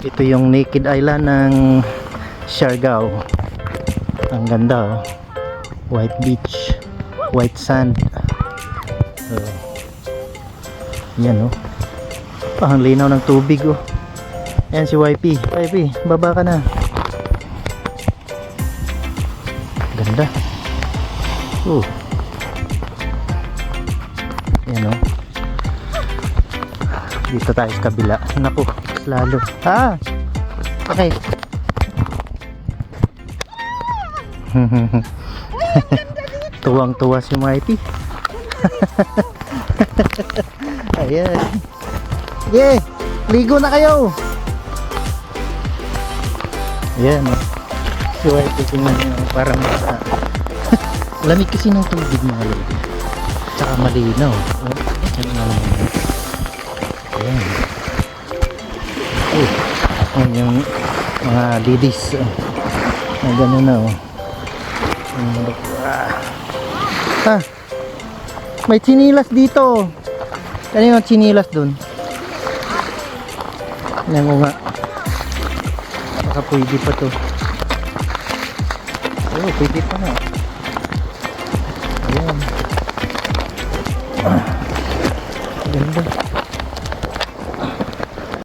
Ito yung naked island ng Siargao. Ang ganda oh. White beach, white sand. Uh, yan oh. Pang linaw ng tubig oh. Yan si YP. YP, baba ka na. Ganda. Oh. Yan oh. Dito tayo sa kabila. Naku, lalo. Ah! Okay. Tuwang-tuwa si YP. Ayan. Yeah! Ligo na kayo! Ayan. Si YP tingnan nyo. Parang masa. Lamig kasi ng tubig mga lodi. Tsaka malinaw. Oh, yan na naman. Yan yung mga uh, didis. Uh, na gano'n na oh. Ah. ah, may chinilas dito. Ano yung chinilas dun? Yan ko nga. Baka pwede pa to. Oh, pwede pa na. Ayan. Ah, ganda. Ganda.